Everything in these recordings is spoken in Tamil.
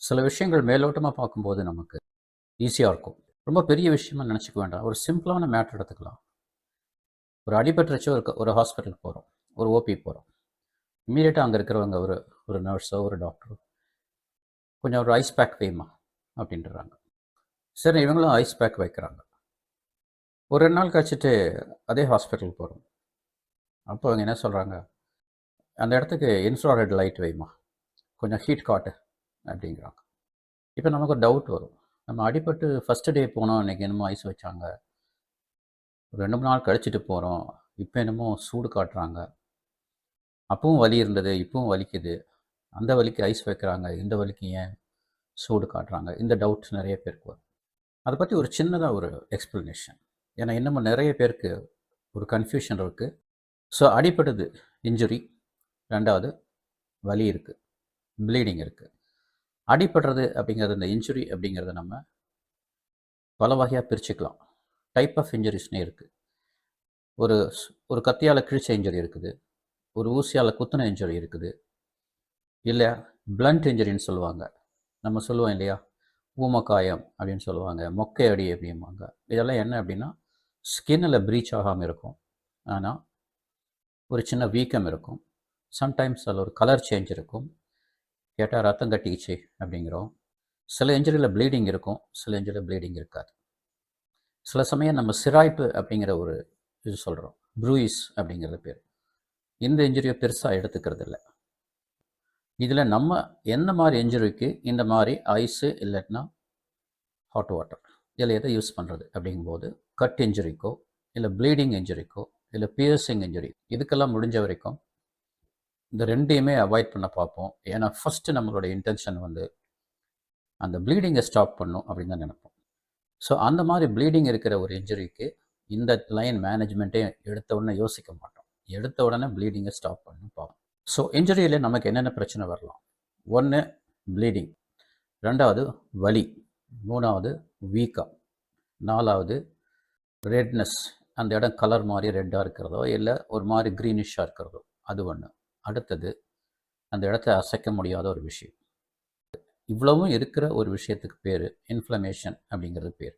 சில விஷயங்கள் மேலோட்டமாக பார்க்கும்போது நமக்கு ஈஸியாக இருக்கும். ரொம்ப பெரிய விஷயமா நினச்சிக்க வேண்டாம். ஒரு சிம்பிளான மேட்ரு எடுத்துக்கலாம். ஒரு அடிபட்டுருச்சு ஒரு ஒரு ஹாஸ்பிட்டலுக்கு போகிறோம் ஒரு ஓபி போகிறோம் இம்மீடியட்டாக அங்கே இருக்கிறவங்க ஒரு ஒரு நர்ஸோ ஒரு டாக்டரோ கொஞ்சம் ஒரு ஐஸ் பேக் வைமா அப்படின்றாங்க. சரி இவங்களும் ஐஸ் பேக் வைக்கிறாங்க. ஒரு ரெண்டு நாள் கழிச்சிட்டு அதே ஹாஸ்பிட்டல் போகிறோம் அப்போ அவங்க என்ன சொல்கிறாங்க அந்த இடத்துக்கு இன்ஃப்ராரெட் லைட் வைமா கொஞ்சம் ஹீட் காட்டு. அப்படிங்கிறாங்க. இப்போ நமக்கு ஒரு டவுட் வரும். நம்ம அடிபட்டு ஃபஸ்ட்டு டே போனோம் இன்றைக்கி என்னமோ ஐஸ் வச்சாங்க. ஒரு ரெண்டு மூணு நாள் கழிச்சிட்டு போகிறோம் இப்போ என்னமோ சூடு காட்டுறாங்க. அப்பவும் வலி இருந்தது இப்பவும் வலிக்குது. அந்த வலிக்கு ஐஸ் வைக்கிறாங்க இந்த வலிக்கு ஏன் சூடு காட்டுறாங்க? இந்த டவுட்ஸ் நிறைய பேருக்கு வரும். அதை பற்றி ஒரு சின்னதாக ஒரு எக்ஸ்ப்ளனேஷன் ஏன்னா இன்னமும் நிறைய பேருக்கு ஒரு கன்ஃபியூஷன் இருக்குது ஸோ அடிப்படுது இன்ஜுரி ரெண்டாவது வலி இருக்குது ப்ளீடிங் இருக்குது அடிபடுறது அப்படிங்கிறது இந்த இன்ஜுரி அப்படிங்கிறத நம்ம பல வகையாக பிரிச்சுக்கலாம். டைப் ஆஃப் இன்ஜுரிஸ்னே இருக்குது ஒரு ஒரு கத்தியால் கிழிச்ச இன்ஜுரி இருக்குது. ஒரு ஊசியால் குத்துன இன்ஜுரி இருக்குது. இல்லை பிளண்ட் இன்ஜுரின்னு சொல்லுவாங்க. நம்ம சொல்லுவோம் இல்லையா? ஊமக்காயம் அப்படின்னு சொல்லுவாங்க. மொக்கை அடி அப்படிம்பாங்க. இதெல்லாம் என்ன அப்படின்னா ஸ்கின்னில் ப்ரீச் ஆகாமல் இருக்கும். ஆனால் ஒரு சின்ன வீக்கம் இருக்கும். சம்டைம்ஸ் அதில் ஒரு கலர் சேஞ்ச் இருக்கும். கேட்டால் ரத்தம் கட்டிக்கிச்சு அப்படிங்கிறோம். சில இன்ஜுரியில் ப்ளீடிங் இருக்கும் சில இன்ஜுரியில் ப்ளீடிங் இருக்காது. சில சமயம் நம்ம சிராய்ப்பு அப்படிங்கிற ஒரு இது சொல்கிறோம் ப்ரூயிஸ் அப்படிங்கிறது பேர். இந்த இன்ஜுரியை பெருசாக எடுத்துக்கிறது இல்லை இதில் நம்ம என்ன மாதிரி இன்ஜுரிக்கு இந்த மாதிரி ஐஸு இல்லைன்னா ஹாட் வாட்டர் இதில் எதை யூஸ் பண்ணுறது அப்படிங்கும்போது கட் இன்ஜுரிக்கோ இல்லை ப்ளீடிங் இன்ஜுரிக்கோ இல்லை பியர்சிங் இன்ஜுரி இதுக்கெல்லாம் முடிஞ்ச வரைக்கும் இந்த ரெண்டையுமே அவாய்ட் பண்ண பார்ப்போம். ஏன்னா ஃபஸ்ட்டு நம்மளோட இன்டென்ஷன் வந்து அந்த ப்ளீடிங்கை ஸ்டாப் பண்ணும் அப்படின்னு தான் நினைப்போம். ஸோ அந்த மாதிரி ப்ளீடிங் இருக்கிற ஒரு இன்ஜுரிக்கு இந்த லைன் மேனேஜ்மெண்ட்டே எடுத்த உடனே யோசிக்க மாட்டோம். எடுத்த உடனே ப்ளீடிங்கை ஸ்டாப் பண்ணி பார்ப்போம். ஸோ இன்ஜுரியில் நமக்கு என்னென்ன பிரச்சனை வரலாம்? ஒன்று ப்ளீடிங் ரெண்டாவது வலி. மூணாவது வீக்கம் நாலாவது ரெட்னஸ் அந்த இடம் கலர் மாதிரி ரெட்டாக இருக்கிறதோ இல்லை ஒரு மாதிரி க்ரீனிஷாக இருக்கிறதோ அது ஒன்று அடுத்தது அந்த இடத்த அசைக்க முடியாத ஒரு விஷயம். இவ்வளவும் இருக்கிற ஒரு விஷயத்துக்கு பேர் இன்ஃப்ளமேஷன் அப்படிங்கிறது பேர்.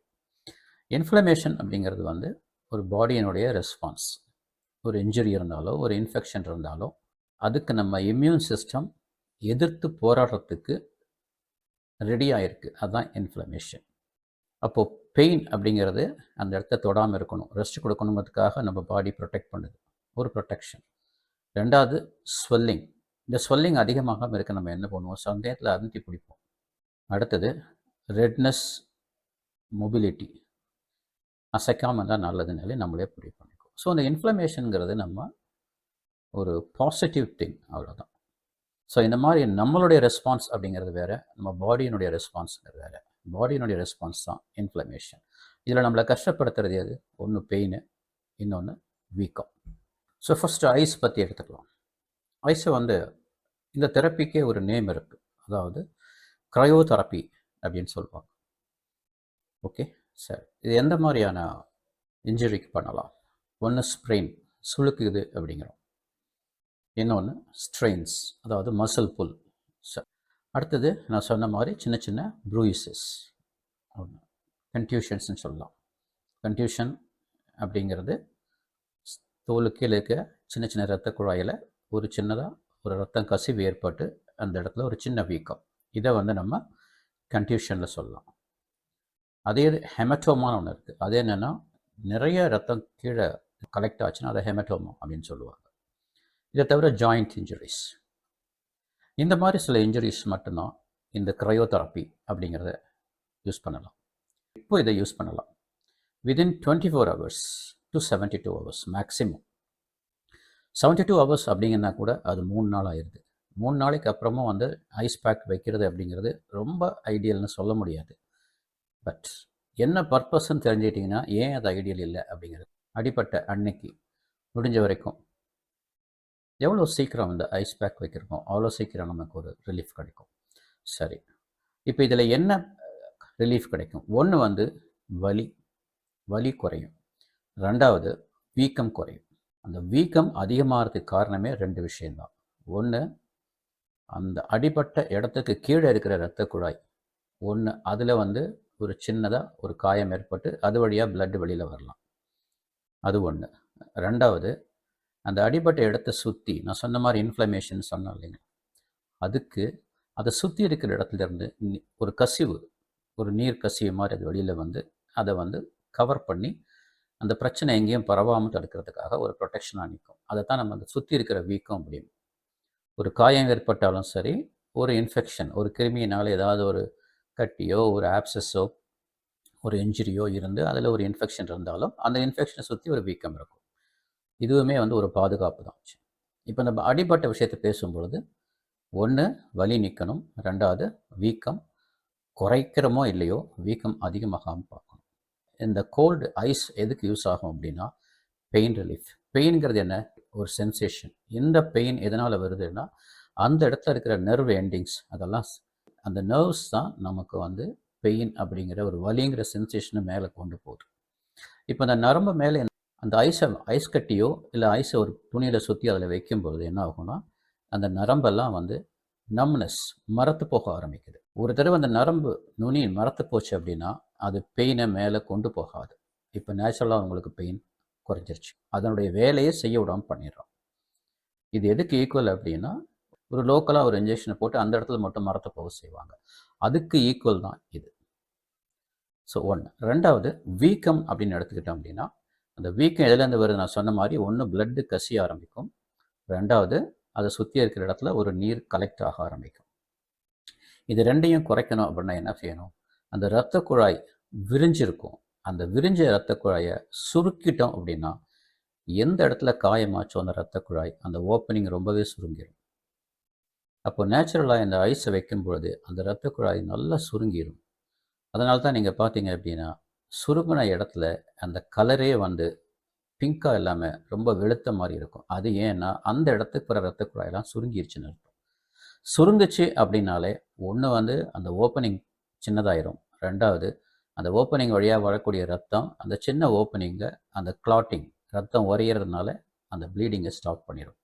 இன்ஃப்ளமேஷன் அப்படிங்கிறது வந்து ஒரு பாடியினுடைய ரெஸ்பான்ஸ் ஒரு இன்ஜுரி இருந்தாலோ ஒரு இன்ஃபெக்ஷன் இருந்தாலோ அதுக்கு நம்ம இம்யூன் சிஸ்டம் எதிர்த்து போராடுறதுக்கு ரெடியாகிருக்கு அதுதான் இன்ஃப்ளமேஷன் அப்போது பெயின் அப்படிங்கிறது அந்த இடத்த தொடாமல் இருக்கணும். ரெஸ்ட் கொடுக்கணுங்கிறதுக்காக நம்ம பாடி ப்ரொடெக்ட் பண்ணுது. ஒரு ப்ரொடெக்ஷன் ரெண்டாவது ஸ்வெல்லிங். இந்த ஸ்வெல்லிங் அதிகமாகாமல் இருக்க நம்ம என்ன பண்ணுவோம்? சந்தேகத்தில் அருந்தி பிடிப்போம் அடுத்தது ரெட்னஸ் மொபிலிட்டி அசைக்காமல் இருந்தால் நல்லதுனாலே நம்மளே புரிய பண்ணிக்குவோம். ஸோ அந்த இன்ஃப்ளமேஷனுங்கிறது நம்ம ஒரு பாசிட்டிவ் திங் அவ்வளோதான் ஸோ இந்த மாதிரி நம்மளுடைய ரெஸ்பான்ஸ் அப்படிங்கிறது வேறு நம்ம பாடியினுடைய ரெஸ்பான்ஸுங்கிறது வேறு. பாடியினுடைய ரெஸ்பான்ஸ் தான் இன்ஃப்ளமேஷன் இதில் நம்மளை கஷ்டப்படுத்துறது எது? ஒன்று பெயின் இன்னொன்று வீக்கம் ஸோ ஃபஸ்ட்டு ஐஸ் பற்றி எடுத்துக்கலாம். ஐஸை வந்து இந்த தெரப்பிக்கே ஒரு நேம் இருக்குது அதாவது க்ரையோதெரப்பி அப்படின்னு சொல்லுவாங்க. ஓகே சரி இது எந்த மாதிரியான இன்ஜுரிக்கு பண்ணலாம்? ஒன்று ஸ்ப்ரெயின் சுழுக்குது அப்படிங்கிறோம். இன்னொன்று ஸ்ட்ரெயின்ஸ் அதாவது மசில் புல் சரி அடுத்தது நான் சொன்ன மாதிரி சின்ன சின்ன ப்ரூயிசஸ் ஒன்று கன்ட்யூஷன்ஸ்னு சொல்லலாம். கன்ட்யூஷன் அப்படிங்கிறது தோலுக்கு கீழே இருக்க சின்ன சின்ன இரத்த குழாயில் ஒரு சின்னதாக ஒரு ரத்தம் கசிவு ஏற்பட்டு அந்த இடத்துல ஒரு சின்ன வீக்கம். இதை வந்து நம்ம கன்ட்யூஷனில் சொல்லலாம். அதே இது ஹெமட்டோமான்னு ஒன்று இருக்குது அது என்னென்னா நிறைய ரத்தம் கீழே கலெக்ட் ஆச்சுன்னா அதை ஹெமட்டோமா அப்படின்னு சொல்லுவாங்க. இதை தவிர ஜாயிண்ட் இன்ஜுரிஸ் இந்த மாதிரி சில இன்ஜுரிஸ் மட்டும்தான் இந்த க்ரையோதெரப்பி அப்படிங்கிறத யூஸ் பண்ணலாம். இப்போ இதை யூஸ் பண்ணலாம். Within twenty four hours to seventy two hours maximum seventy two hours அப்படிங்கன்னா கூட அது மூணு நாள் ஆயிடுது மூணு நாளைக்கு அப்புறமும் வந்து ஐஸ் பேக் வைக்கிறது அப்படிங்கிறது ரொம்ப ஐடியல்னு சொல்ல முடியாது. பட் என்ன பர்பஸ்ன்னு தெரிஞ்சுக்கிட்டிங்கன்னா ஏன் அது ஐடியல் இல்லை அப்படிங்கிறது. அடிப்பட்ட அன்னைக்கு முடிஞ்ச வரைக்கும். எவ்வளோ சீக்கிரம் இந்த ஐஸ் பேக் வைக்கிறோமோ அவ்வளோ சீக்கிரம் நமக்கு ஒரு ரிலீஃப் கிடைக்கும். சரி. இப்போ இதில் என்ன ரிலீஃப் கிடைக்கும்? ஒன்று வந்து வலி. வலி குறையும். ரெண்டாவது வீக்கம் குறையும். அந்த வீக்கம் அதிகமாகிறதுக்கு காரணமே ரெண்டு விஷயந்தான் ஒன்று அந்த அடிபட்ட இடத்துக்கு கீழே இருக்கிற இரத்த குழாய். ஒன்று அதில் வந்து ஒரு சின்னதாக ஒரு காயம் ஏற்பட்டு அது வழியாக பிளட் வெளியில் வரலாம். அது ஒன்று ரெண்டாவது அந்த அடிபட்ட இடத்த சுற்றி நான் சொன்ன மாதிரி இன்ஃப்ளமேஷன் சொன்னேன் இல்லைங்க அதுக்கு அதை சுற்றி இருக்கிற இடத்துல இருந்து ஒரு கசிவு ஒரு நீர் கசிவு மாதிரி அது வெளியில் வந்து அதை வந்து கவர் பண்ணி அந்த பிரச்சனை எங்கேயும் பரவாமல் தடுக்கிறதுக்காக ஒரு ப்ரொடெக்ஷனாக நிற்கும். அதை தான் நம்ம அந்த சுற்றி இருக்கிற வீக்கம் அப்படின்னு. ஒரு காயம் ஏற்பட்டாலும் சரி ஒரு இன்ஃபெக்ஷன் ஒரு கிருமியினால் ஏதாவது ஒரு கட்டியோ ஒரு ஆப்சஸோ ஒரு இன்ஜுரியோ இருந்து அதில் ஒரு இன்ஃபெக்ஷன் இருந்தாலும் அந்த இன்ஃபெக்ஷனை சுற்றி ஒரு வீக்கம் இருக்கும். இதுவுமே வந்து ஒரு பாதுகாப்பு தான். இப்போ நம்ம அடிபட்ட விஷயத்தை பேசும்பொழுது ஒன்று வலி நிற்கணும் ரெண்டாவது வீக்கம் குறைக்கிறோமோ இல்லையோ வீக்கம் அதிகமாகாமல் பார்க்கணும். இந்த கோல்டு ஐஸ் எதுக்கு யூஸ் ஆகும் அப்படின்னா பெயின் ரிலீஃப் பெயின்ங்கிறது என்ன? ஒரு சென்சேஷன் இந்த பெயின் எதனால் வருதுன்னா அந்த இடத்துல இருக்கிற நர்வ் எண்டிங்ஸ் அதெல்லாம் அந்த நர்வ்ஸ் தான் நமக்கு வந்து பெயின் அப்படிங்கிற ஒரு வலிங்கிற சென்சேஷனை மேலே கொண்டு போகுது. இப்போ அந்த நரம்பு மேலே அந்த ஐஸை ஐஸ் கட்டியோ இல்லை ஐஸை ஒரு துணியில் சுற்றி அதில் வைக்கும்பொழுது என்ன ஆகும்னா அந்த நரம்பெல்லாம் வந்து நம்னஸ் மரத்து போக ஆரம்பிக்குது. ஒரு தடவை அந்த நரம்பு நுனி மரத்து போச்சு அப்படின்னா அது பெயினை மேலே கொண்டு போகாது. இப்போ நேச்சுரலாக அவங்களுக்கு பெயின் குறைஞ்சிருச்சு. அதனுடைய வேலையை செய்ய விடாமல் பண்ணிடுறோம். இது எதுக்கு ஈக்குவல் அப்படின்னா ஒரு லோக்கலாக ஒரு இன்ஜெக்ஷனை போட்டு அந்த இடத்துல மட்டும் மரத்தை போக செய்வாங்க. அதுக்கு ஈக்குவல் தான் இது. ஸோ ஒன்று ரெண்டாவது வீக்கம் அப்படின்னு எடுத்துக்கிட்டோம் அப்படின்னா அந்த வீக்கம் எதுலேருந்து வருது? நான் சொன்ன மாதிரி ஒன்று பிளட்டு கசிய ஆரம்பிக்கும். ரெண்டாவது அதை சுற்றி இருக்கிற இடத்துல ஒரு நீர் கலெக்ட் ஆக ஆரம்பிக்கும். இது ரெண்டையும் குறைக்கணும் அப்படின்னா என்ன செய்யணும்? அந்த இரத்த குழாய் விரிஞ்சிருக்கும். அந்த விரிஞ்ச இரத்த குழாயை சுருக்கிட்டோம் அப்படின்னா எந்த இடத்துல காயமாச்சோ அந்த இரத்த குழாய் அந்த ஓப்பனிங் ரொம்பவே சுருங்கிடும் அப்போ நேச்சுரலாக இந்த ஐஸை வைக்கும் பொழுது அந்த இரத்த குழாய் நல்லா சுருங்கிடும் அதனால தான் நீங்கள் பார்த்தீங்க அப்படின்னா சுருங்கின இடத்துல அந்த கலரே வந்து பிங்காக இல்லாமல் ரொம்ப வெளுத்த மாதிரி இருக்கும். அது ஏன்னா அந்த இடத்துக்கு வர ரத்த குழாயெல்லாம் சுருங்கிருச்சுன்னு இருக்கும் சுருங்குச்சு அப்படின்னாலே ஒன்று வந்து அந்த ஓப்பனிங் சின்னதாயிரும். ரெண்டாவது அந்த ஓப்பனிங் வழியாக வரக்கூடிய ரத்தம் அந்த சின்ன ஓப்பனிங்கை அந்த கிளாட்டிங் ரத்தம் உரையிறதுனால அந்த ப்ளீடிங்கை ஸ்டாப் பண்ணிடும்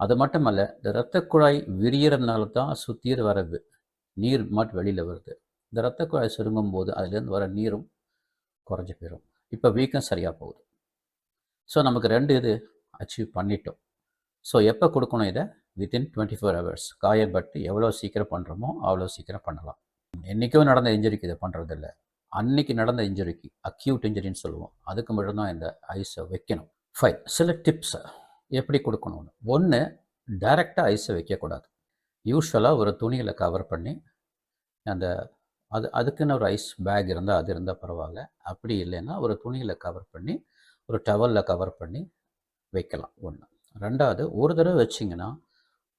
அது மட்டுமல்ல இந்த இரத்த குழாய் விரியறதுனால தான் சுத்தீர் வர நீர் மட்டும் வெளியில் வருது. இந்த இரத்த குழாய் சுருங்கும் போது அதுலேருந்து வர நீரும் குறைஞ்சி போயிடும் இப்போ வீக்கம் சரியாக போகுது. ஸோ நமக்கு ரெண்டு இது அச்சீவ் பண்ணிட்டோம். ஸோ எப்போ கொடுக்கணும் இதை? வித்தின் டுவெண்ட்டி ஃபோர் ஹவர்ஸ் காயப்பட்டு எவ்வளோ சீக்கிரம் பண்ணுறோமோ அவ்வளோ சீக்கிரம் பண்ணலாம். என்றைக்கும் நடந்த இன்ஜுரிக்கு இதை பண்ணுறதில்ல அன்னைக்கு நடந்த இன்ஜுரிக்கு அக்யூட் இன்ஜுரின்னு சொல்லுவோம். அதுக்கு மட்டும்தான் இந்த ஐஸை வைக்கணும். ஃபைன் சில டிப்ஸை எப்படி கொடுக்கணும்னு? ஒன்று டைரெக்டாக ஐஸை வைக்கக்கூடாது. யூஸ்வலாக ஒரு துணியில் கவர் பண்ணி அந்த அது அதுக்குன்னு ஒரு ஐஸ் பேக் இருந்தால் அது இருந்தால் பரவாயில்ல. அப்படி இல்லைன்னா ஒரு துணியில் கவர் பண்ணி ஒரு டவலில் கவர் பண்ணி வைக்கலாம். ஒன்று ரெண்டாவது ஒரு தடவை வச்சிங்கன்னா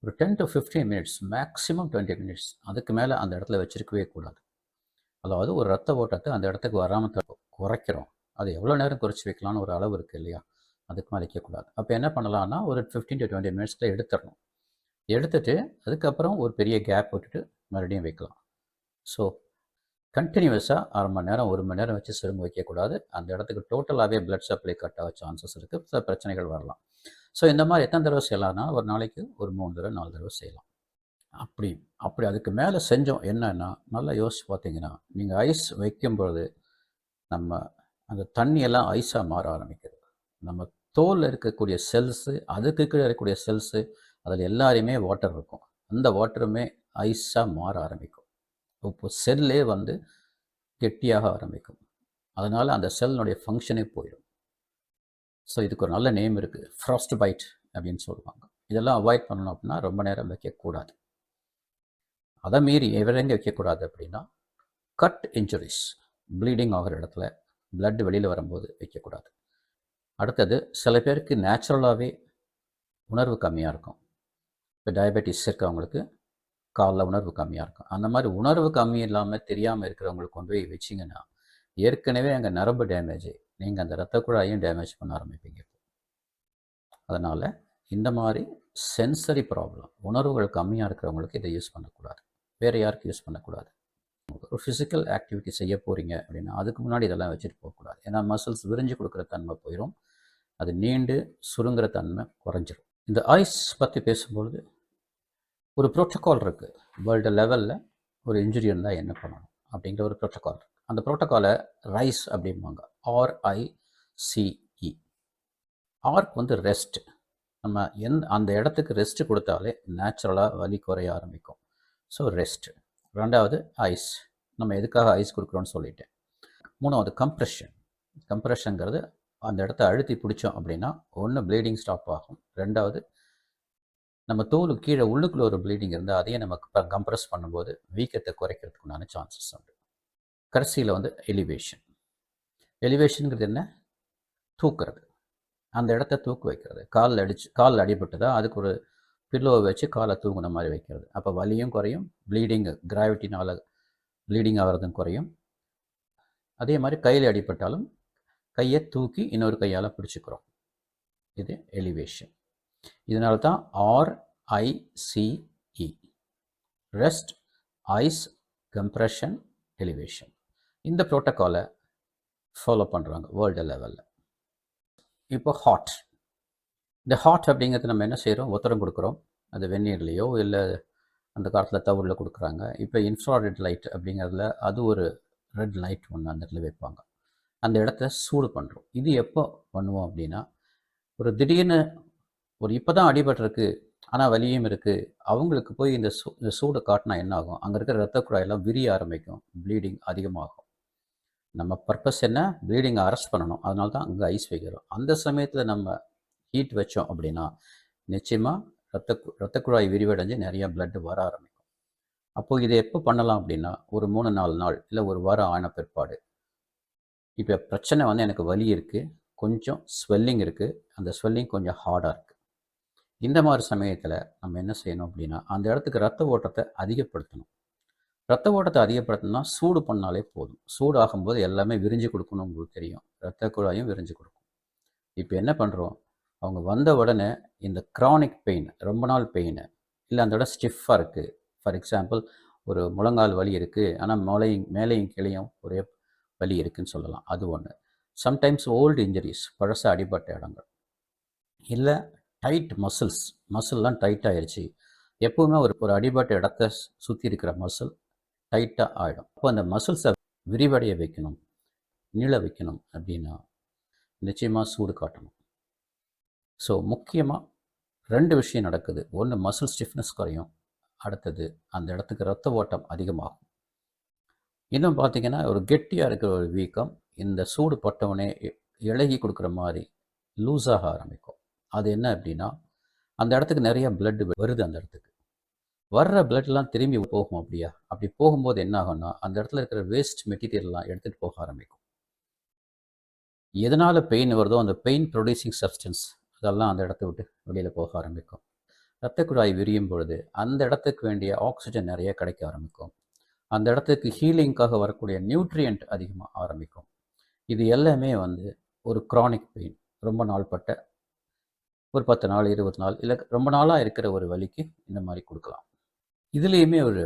ஒரு ten to fifteen minutes maximum twenty minutes அதுக்கு மேலே அந்த இடத்துல வச்சிருக்கவே கூடாது. அதாவது ஒரு ரத்த ஓட்டத்தை அந்த இடத்துக்கு வராமல் குறைக்கிறோம். அது எவ்வளோ நேரம் குறைச்சி வைக்கலாம்னு ஒரு அளவு இருக்குது இல்லையா? அதுக்கு மேலே வைக்கக்கூடாது அப்போ என்ன பண்ணலாம்னா ஒரு ஃபிஃப்டீன் டு டுவெண்ட்டி மினிட்ஸில் எடுத்துடணும். எடுத்துட்டு அதுக்கப்புறம் ஒரு பெரிய கேப் விட்டுட்டு மறுபடியும் வைக்கலாம். ஸோ கண்டினியூஸாக அரை மணி நேரம் ஒரு மணி நேரம் வச்சு சிறுங்க வைக்கக்கூடாது. அந்த இடத்துக்கு டோட்டலாகவே பிளட் சப்ளை கட் ஆக சான்சஸ் இருக்குது சில பிரச்சனைகள் வரலாம். ஸோ இந்த மாதிரி எத்தனை தடவை செய்யலாம்னா ஒரு நாளைக்கு ஒரு மூணு தடவை நாலு தடவை செய்யலாம். அப்படி அப்படி அதுக்கு மேலே செஞ்சோம் என்னன்னா நல்லா யோசிச்சு பார்த்தீங்கன்னா நீங்கள் ஐஸ் வைக்கும்பொழுது நம்ம அந்த தண்ணியெல்லாம் ஐஸாக மாற ஆரம்பிக்குது. நம்ம தோலில் இருக்கக்கூடிய செல்ஸு அதுக்கு கீழே இருக்கக்கூடிய செல்ஸு அதில் எல்லாரையுமே வாட்டர் இருக்கும். அந்த வாட்டருமே ஐஸாக மாற ஆரம்பிக்கும். இப்போ செல்லே வந்து கெட்டியாக ஆரம்பிக்கும். அதனால் அந்த செல்லுடைய ஃபங்க்ஷனே போயிடும். ஸோ இதுக்கு ஒரு நல்ல நேம் இருக்குது ஃப்ராஸ்ட் பைட் அப்படின்னு சொல்லுவாங்க. இதெல்லாம் அவாய்ட் பண்ணணும் அப்படின்னா ரொம்ப நேரம் வைக்கக்கூடாது. அதை மீறி எவரெங்க வைக்கக்கூடாது அப்படின்னா கட் இன்ஜுரிஸ் ப்ளீடிங் ஆகிற இடத்துல பிளட் வெளியில் வரும்போது வைக்கக்கூடாது. அடுத்தது சில பேருக்கு நேச்சுரலாகவே உணர்வு கம்மியாக இருக்கும். இப்போ டயபெட்டிஸ் இருக்கவங்களுக்கு காலில் உணர்வு கம்மியாக இருக்கும். அந்த மாதிரி உணர்வு கம்மி இல்லாமல் தெரியாமல் இருக்கிறவங்களுக்கு கொண்டு போய் வச்சிங்கன்னா ஏற்கனவே அங்கே நரம்பு டேமேஜ் நீங்கள் அந்த ரத்த குழாயையும் டேமேஜ் பண்ண ஆரம்பிப்பீங்க. அதனால் இந்த மாதிரி சென்சரி ப்ராப்ளம் உணர்வுகள் கம்மியாக இருக்கிறவங்களுக்கு இதை யூஸ் பண்ணக்கூடாது. வேறு யாருக்கு யூஸ் பண்ணக்கூடாது. ஒரு ஃபிசிக்கல் ஆக்டிவிட்டி செய்ய போகிறீங்க அப்படின்னா அதுக்கு முன்னாடி இதெல்லாம் வச்சுட்டு போகக்கூடாது. ஏன்னா மசில்ஸ் விரிஞ்சு கொடுக்குற தன்மை போயிடும் அது நீண்டு சுருங்குற தன்மை குறைஞ்சிரும். இந்த ஐஸ் பற்றி பேசும்பொழுது ஒரு ப்ரோட்டோக்கால் இருக்குது வேர்ல்டு லெவலில் ஒரு இன்ஜுரி இருந்தால் என்ன பண்ணணும்? அப்படிங்கிற ஒரு ப்ரோட்டோகால் அந்த ப்ரோட்டோக்காலை ரைஸ் அப்படிம்பாங்க. ஆர்ஐசிஇ ஆர்க் வந்து ரெஸ்ட் நம்ம எந் அந்த இடத்துக்கு ரெஸ்ட் கொடுத்தாலே நேச்சுரலாக வலி குறைய ஆரம்பிக்கும். ஸோ ரெஸ்ட் ரெண்டாவது ஐஸ் நம்ம எதுக்காக ஐஸ் கொடுக்குறோன்னு சொல்லிட்டேன். மூணாவது கம்ப்ரெஷன் கம்ப்ரெஷனுங்கிறது அந்த இடத்த அழுத்தி பிடிச்சோம் அப்படின்னா ஒன்று ப்ளீடிங் ஸ்டாப் ஆகும். ரெண்டாவது நம்ம தோல் கீழே உள்ளுக்குள்ள ஒரு ப்ளீடிங் இருந்தால் அதையே நம்ம கம்ப்ரெஸ் பண்ணும்போது வீக்கத்தை குறைக்கிறதுக்குண்டான சான்சஸ் உண்டு. கடைசியில் வந்து எலிவேஷன் எலிவேஷனுங்கிறது என்ன? தூக்குறது. அந்த இடத்த தூக்கு வைக்கிறது. காலில் அடிச்சு காலில் அடிபட்டுதா அதுக்கு ஒரு பில்லோவை வச்சு காலை தூங்குன மாதிரி வைக்கிறது. அப்போ வலியும் குறையும் ப்ளீடிங் கிராவிட்டினால் ப்ளீடிங் ஆகிறதும் குறையும். அதே மாதிரி கையில் அடிபட்டாலும் கையை தூக்கி இன்னொரு கையால் பிடிச்சிக்கிறோம். இது எலிவேஷன் இதனால தான் RICE rest ice compression elevation இந்த ப்ரோட்டோக்காலை ஃபாலோ பண்ணுறாங்க வேர்ல்டு லெவலில் இப்போ ஹாட் இந்த ஹாட் அப்படிங்கிறது நம்ம என்ன செய்கிறோம் ஒத்தரம் கொடுக்குறோம். அது வெந்நீர்லேயோ இல்லை அந்த காலத்தில் தவறில் கொடுக்குறாங்க. இப்போ இன்ஃப்ராரெட் லைட் அப்படிங்கிறதுல அது ஒரு ரெட் லைட் ஒன்று அந்த இடத்துல வைப்பாங்க. அந்த இடத்த சூடு பண்ணுறோம் இது எப்போ பண்ணுவோம் அப்படின்னா ஒரு திடீர்னு ஒரு இப்போ தான் அடிபட்டிருக்கு ஆனால் வலியும் இருக்குது அவங்களுக்கு போய் இந்த சூ இந்த சூடை காட்டினா என்ன ஆகும் அங்கே இருக்கிற ரத்த குழாயெல்லாம் விரிய ஆரம்பிக்கும். ப்ளீடிங் அதிகமாகும். நம்ம பர்பஸ் என்ன? ப்ளீடிங்கை அரெஸ்ட் பண்ணணும். அதனால தான் அங்கே ஐஸ் வைக்கிறோம். அந்த சமயத்தில் நம்ம ஹீட் வச்சோம் அப்படின்னா நிச்சயமாக ரத்த கு- ரத்த குழாய் விரிவடைஞ்சு நிறைய blood வர ஆரம்பிக்கும். அப்போது இதை எப்போ பண்ணலாம் அப்படின்னா ஒரு மூணு நாலு நாள் இல்லை ஒரு வாரம் ஆன பிற்பாடு. இப்போ பிரச்சனை வந்து எனக்கு வலி இருக்குது கொஞ்சம் ஸ்வெல்லிங் இருக்குது அந்த ஸ்வெல்லிங் கொஞ்சம் ஹார்டாக இருக்குது இந்த மாதிரி சமயத்தில் நம்ம என்ன செய்யணும் அப்படின்னா அந்த இடத்துக்கு ரத்த ஓட்டத்தை அதிகப்படுத்தணும். ரத்த ஓட்டத்தை அதிகப்படுத்தணும்னா சூடு பண்ணாலே போதும். சூடு ஆகும்போது எல்லாமே விரிஞ்சு கொடுக்கணும் உங்களுக்கு தெரியும். ரத்த குழாயும் விரிஞ்சு கொடுக்கும். இப்போ என்ன பண்ணுறோம் அவங்க வந்த உடனே இந்த க்ரானிக் பெயின் ரொம்ப நாள் பெயின் இல்லை அந்த இடம் ஸ்டிஃபாக இருக்குது ஃபார் எக்ஸாம்பிள் ஒரு முழங்கால் வலி இருக்குது ஆனால் மேலையும் மேலையும் கீழையும் ஒரே வலி இருக்குதுன்னு சொல்லலாம். அது ஒன்று சம்டைம்ஸ் ஓல்டு இன்ஜுரிஸ் பழச அடிபட்ட இடங்கள். இல்லை டைட் மசில்ஸ் மசில்லாம் டைட் ஆயிடுச்சு எப்பவுமே ஒரு ஒரு அடிபட்ட இடத்த சுற்றி இருக்கிற மசில் டைட்டாக ஆகிடும் அப்போ அந்த மசில்ஸை விரிவடைய வைக்கணும். நீள வைக்கணும் அப்படின்னா நிச்சயமாக சூடு காட்டணும். ஸோ முக்கியமாக ரெண்டு விஷயம் நடக்குது. ஒன்று மசில் ஸ்டிஃப்னஸ் குறையும். அடுத்தது அந்த இடத்துக்கு ரத்த ஓட்டம் அதிகமாகும். இன்னும் பார்த்தீங்கன்னா ஒரு கெட்டியாக இருக்கிற ஒரு வீக்கம் இந்த சூடு பட்டவனே இழகி கொடுக்குற மாதிரி லூஸாக ஆரம்பிக்கும். அது என்ன அப்படின்னா அந்த இடத்துக்கு நிறைய பிளட் வருது அந்த இடத்துக்கு. வர்ற பிளட்லாம் திரும்பி போகும் அப்படியா? அப்படி போகும்போது என்ன ஆகும்னா அந்த இடத்துல இருக்கிற வேஸ்ட் மெட்டீரியல்லாம் எடுத்துகிட்டு போக ஆரம்பிக்கும். எதனால் பெயின் வருதோ அந்த பெயின் ப்ரொடியூசிங் சப்ஸ்டன்ஸ் அதெல்லாம் அந்த இடத்த விட்டு வெளியில் போக ஆரம்பிக்கும். இரத்த குழாய் விரியும் பொழுது அந்த இடத்துக்கு வேண்டிய ஆக்சிஜன் நிறைய கிடைக்க ஆரம்பிக்கும். அந்த இடத்துக்கு ஹீலிங்காக வரக்கூடிய நியூட்ரியன்ட் அதிகமாக ஆரம்பிக்கும். இது எல்லாமே வந்து ஒரு க்ரானிக் பெயின் ரொம்ப நாள்பட்ட ஒரு பத்து நாள் இருபது நாள் இல்லை ரொம்ப நாளாக இருக்கிற ஒரு வலிக்கு இந்த மாதிரி கொடுக்கலாம். இதுலேயுமே ஒரு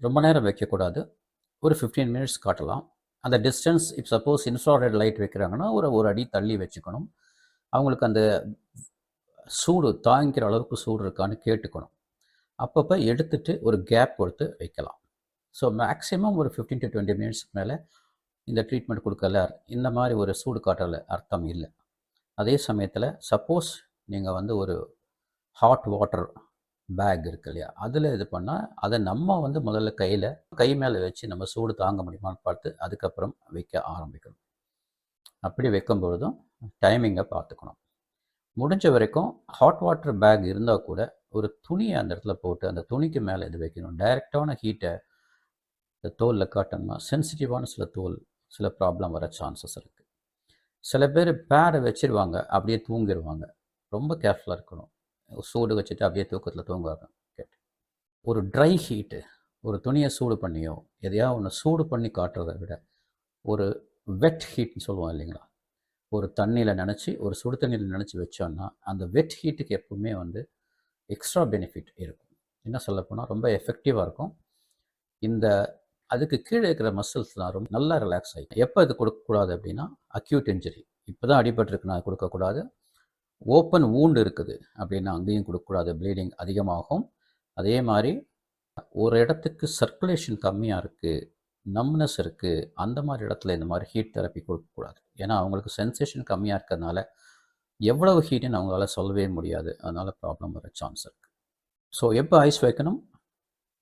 ரொம்ப நேரம் வைக்கக்கூடாது. ஒரு ஃபிஃப்டீன் மினிட்ஸ் காட்டலாம். அந்த டிஸ்டன்ஸ் இப் சப்போஸ் இன்ஃப்ராரெட் லைட் வைக்கிறாங்கன்னா ஒரு ஒரு அடி தள்ளி வச்சுக்கணும். அவங்களுக்கு அந்த சூடு தாங்கிக்கிற அளவுக்கு சூடு இருக்கான்னு கேட்டுக்கணும். அப்பப்போ எடுத்துட்டு ஒரு கேப் கொடுத்து வைக்கலாம். ஸோ மேக்ஸிமம் ஒரு ஃபிஃப்டீன் டு டுவெண்ட்டி மினிட்ஸ்க்கு மேலே இந்த ட்ரீட்மெண்ட் கொடுக்கல இந்த மாதிரி ஒரு சூடு காட்டல அர்த்தம் இல்லை. அதே சமயத்தில் சப்போஸ் நீங்கள் வந்து ஒரு ஹாட் வாட்டர் பேக் இருக்கு இல்லையா? அதில் இது பண்ணால் அதை நம்ம வந்து முதல்ல கையில் கை மேலே வச்சு நம்ம சூடு தாங்க முடியுமான்னு பார்த்து அதுக்கப்புறம் வைக்க ஆரம்பிக்கணும். அப்படி வைக்கும் பொழுதும் டைமிங்கை பார்த்துக்கணும். முடிஞ்ச வரைக்கும் ஹாட் வாட்டர் பேக் இருந்தால் கூட ஒரு துணியை அந்த இடத்துல போட்டு அந்த துணிக்கு மேலே இது வைக்கணும். டைரெக்டான ஹீட்டை இந்த தோலில் காட்டணும்னா சென்சிட்டிவான சில தோல் சில ப்ராப்ளம் வர சான்சஸ் இருக்குது சில பேர் பேடை வச்சிருவாங்க அப்படியே தூங்கிடுவாங்க ரொம்ப கேர்ஃபுல்லாக இருக்கணும். சூடு வச்சுட்டு அப்படியே தூக்கத்தில் தூங்குவாங்க. கேட்டு ஒரு ட்ரை ஹீட்டு ஒரு துணியை சூடு பண்ணியோ எதையா ஒன்று சூடு பண்ணி காட்டுறதை விட ஒரு வெட் ஹீட்னு சொல்லுவோம் இல்லைங்களா? ஒரு தண்ணியில் நினச்சி ஒரு சுடு தண்ணியில் நினச்சி வச்சோன்னா அந்த வெட் ஹீட்டுக்கு எப்பவுமே வந்து எக்ஸ்ட்ரா பெனிஃபிட் இருக்கும். என்ன சொல்லப்போனால் ரொம்ப எஃபெக்டிவாக இருக்கும். இந்த அதுக்கு கீழே இருக்கிற மசில்ஸ்லாம் ரொம்ப நல்லா ரிலாக்ஸ் ஆகிடும் எப்போ இது கொடுக்கக்கூடாது அப்படின்னா அக்யூட் இன்ஜுரி இப்போ தான் அடிபட்டிருக்குன்னா அது கொடுக்கக்கூடாது. ஓப்பன் wound இருக்குது. அப்படின்னா அங்கேயும் கொடுக்கக்கூடாது. ப்ளீடிங் அதிகமாகும். அதே மாதிரி ஒரு இடத்துக்கு சர்க்குலேஷன் கம்மியாக இருக்குது நம்னஸ் இருக்குது அந்த மாதிரி இடத்துல இந்த மாதிரி ஹீட் தெரப்பி கொடுக்கக்கூடாது. ஏன்னா அவங்களுக்கு சென்சேஷன் கம்மியாக இருக்கிறதுனால எவ்வளவு ஹீட்டுன்னு அவங்களால சொல்லவே முடியாது. அதனால் ப்ராப்ளம் வர சான்ஸ் இருக்குது ஸோ எப்போ ஐஸ் வைக்கணும்?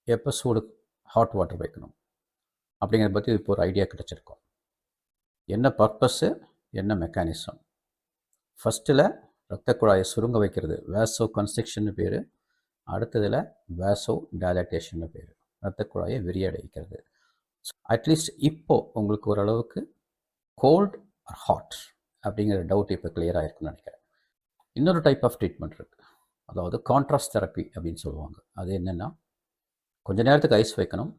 எப்போ சூடு ஹாட் வாட்டர் வைக்கணும்? அப்படிங்கிறத பற்றி இப்போ ஒரு ஐடியா கிடச்சிருக்கோம். என்ன பர்பஸ்ஸு என்ன மெக்கானிசம் ஃபஸ்ட்டில் இரத்த குழாயை சுருங்க வைக்கிறது. வேசோ கன்ஸ்ட்ரக்ஷன் பேர். அடுத்ததில் வேசோ டைலட்டேஷன் பேர். இரத்த குழாயை விரியடைக்கிறது அட்லீஸ்ட் இப்போது உங்களுக்கு ஓரளவுக்கு கோல்ட் ஆர் ஹாட் அப்படிங்கிற டவுட் இப்போ கிளியராக இருக்குன்னு நினைக்கிறேன். இன்னொரு டைப் ஆஃப் ட்ரீட்மெண்ட் இருக்குது அதாவது கான்ட்ராஸ்ட் தெரப்பி அப்படின்னு சொல்லுவாங்க. அது என்னென்னா கொஞ்ச நேரத்துக்கு ஐஸ் வைக்கணும்.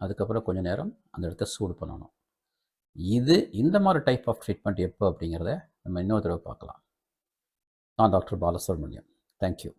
அதுக்கப்புறம் கொஞ்சம் நேரம் அந்த இடத்த சூடு பண்ணணும். இது இந்த மாதிரி டைப் ஆஃப் ட்ரீட்மெண்ட் எப்போ அப்படிங்கிறத நம்ம இன்னொரு தடவை பார்க்கலாம். நான் டாக்டர் பாலசுப்ரமணியம். தேங்க்யூ